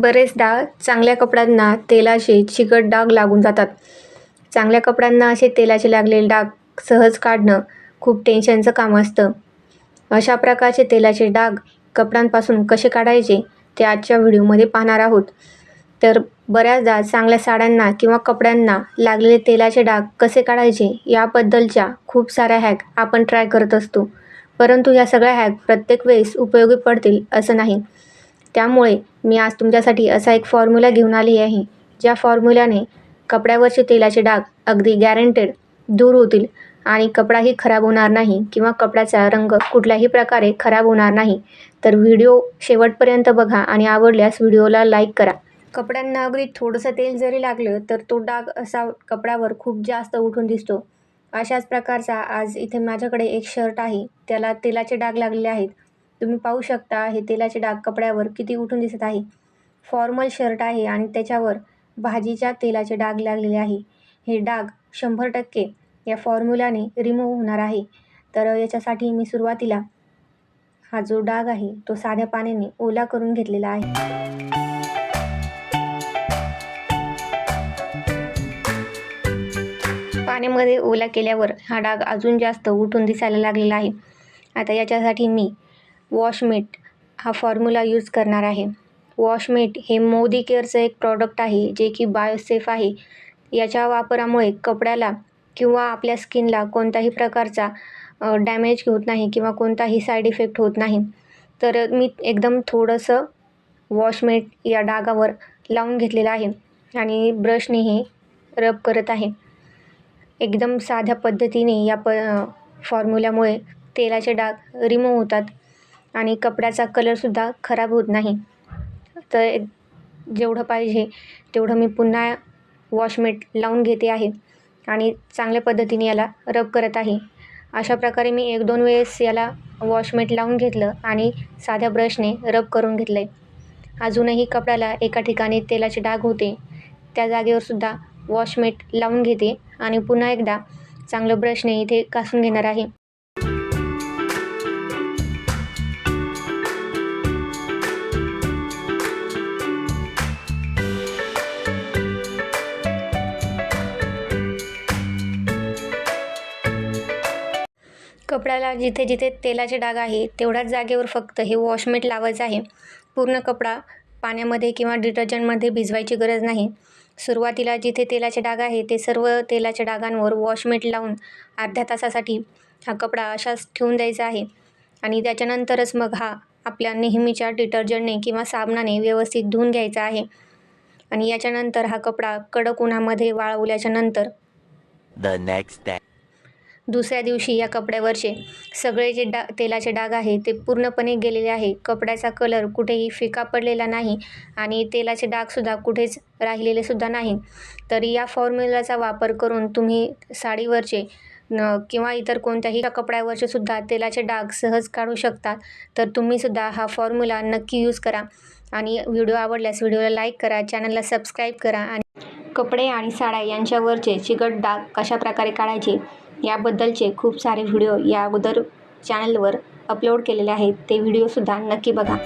बरेचदा चांगल्या कपड्यांना तेलाचे चिकट डाग लागून जातात. चांगल्या कपड्यांना असे तेलाचे लागलेले डाग सहज काढणं खूप टेन्शनचं काम असतं. अशा प्रकारचे तेलाचे डाग कपड्यांपासून कसे काढायचे ते आजच्या व्हिडिओमध्ये पाहणार आहोत. तर बऱ्याचदा चांगल्या साड्यांना किंवा कपड्यांना लागलेले तेलाचे डाग कसे काढायचे याबद्दलच्या खूप साऱ्या हॅक आपण ट्राय करत असतो. परंतु या सगळ्या हॅक प्रत्येक वेळेस उपयोगी पडतील असं नाही. त्यामुळे मी आज तुमच्यासाठी असा एक फॉर्म्युला घेऊन आली आहे ज्या फॉर्म्युल्याने कपड्यावरचे तेलाचे डाग अगदी गॅरंटेड दूर होतील आणि कपडाही खराब होणार नाही किंवा कपड्याचा रंग कुठल्याही प्रकारे खराब होणार नाही. तर व्हिडिओ शेवटपर्यंत बघा आणि आवडल्यास व्हिडिओला लाईक करा. कपड्यांना अगदी थोडंसं तेल जरी लागलं तर तो डाग असा कपड्यावर खूप जास्त उठून दिसतो. अशाच प्रकारचा आज इथे माझ्याकडे एक शर्ट आहे त्याला तेलाचे डाग लागलेले आहेत. तुम्ही पाहू शकता हे तेलाचे डाग कपड्यावर किती उठून दिसत आहे. फॉर्मल शर्ट आहे आणि त्याच्यावर भाजीच्या तेलाचे डाग लागलेले आहे. हे डाग शंभर टक्के या फॉर्म्युलाने रिमूव्ह होणार आहे. तर याच्यासाठी मी सुरुवातीला हा जो डाग आहे तो साध्या पाण्याने ओला करून घेतलेला आहे. पाण्यामध्ये ओला केल्यावर हा डाग अजून जास्त उठून दिसायला लागलेला आहे. आता याच्यासाठी मी वॉशमेट हा फॉर्म्युला यूज करणार आहे. वॉशमेट हे मोदी केअरचं एक प्रॉडक्ट आहे जे की बायोसेफ आहे. याच्या वापरामुळे कपड्याला किंवा आपल्या स्किनला कोणत्याही प्रकारचा डॅमेज होत नाही किंवा कोणताही साईड इफेक्ट होत नाही. तर मी एकदम थोडंसं वॉशमेट या डागावर लावून घेतलेलं आहे आणि ब्रशने हे रब करत आहे. एकदम साध्या पद्धतीने या प फॉर्म्युल्यामुळे तेलाचे डाग रिमूव्ह होतात. आणि कपड्याचा कलरसुद्धा खराब होत नाही. तर जेवढं पाहिजे तेवढं मी पुन्हा वॉशमेट लावून घेते आहे आणि चांगल्या पद्धतीने याला रब करत आहे. अशा प्रकारे मी एक दोन वेळेस याला वॉशमेट लावून घेतलं आणि साध्या ब्रशने रब करून घेतलं आहे अजूनही कपड्याला एका ठिकाणी तेलाचे डाग होते. त्या जागेवरसुद्धा वॉशमेट लावून घेते आणि पुन्हा एकदा चांगलं ब्रशने इथे घासून घेणार आहे. कपड्याला जिथे जिथे तेलाचे डाग आहे तेवढ्याच जागेवर फक्त हे वॉशमेट लावायचं आहे. पूर्ण कपडा पाण्यामध्ये किंवा डिटर्जंटमध्ये भिजवायची गरज नाही. सुरुवातीला जिथे तेलाचे डाग आहे ते सर्व तेलाच्या डागांवर वॉशमेट लावून अर्ध्या तासासाठी हा कपडा असाच ठेवून द्यायचा आहे. आणि त्याच्यानंतरच मग हा आपल्या नेहमीच्या डिटर्जंटने किंवा साबणाने व्यवस्थित धुवून घ्यायचा आहे. आणि याच्यानंतर हा कपडा कडक उन्हामध्ये वाळवल्याच्या नंतर the. दुसऱ्या दिवशी या कपड्यावरचे सगळे जे डा तेलाचे डाग आहे ते पूर्णपणे गेलेले आहे. कपड्याचा कलर कुठेही फिका पडलेला नाही आणि तेलाचे डागसुद्धा कुठेच राहिलेले सुद्धा नाही. तर या फॉर्म्युलाचा वापर करून तुम्ही साडीवरचे न किंवा इतर कोणत्याही कपड्यावरचे सुद्धा तेलाचे डाग सहज काढू शकता. तर तुम्हीसुद्धा हा फॉर्म्युला नक्की यूज करा आणि व्हिडिओ आवडल्यास व्हिडिओला लाईक करा चॅनलला सबस्क्राईब करा आणि कपडे आणि साड्या यांच्यावरचे चिकट डाग कशाप्रकारे काढायचे? याबद्दलचे खूप सारे व्हिडिओ या अगोदर चॅनलवर अपलोड केलेले आहेत. ते व्हिडिओसुद्धा नक्की बघा.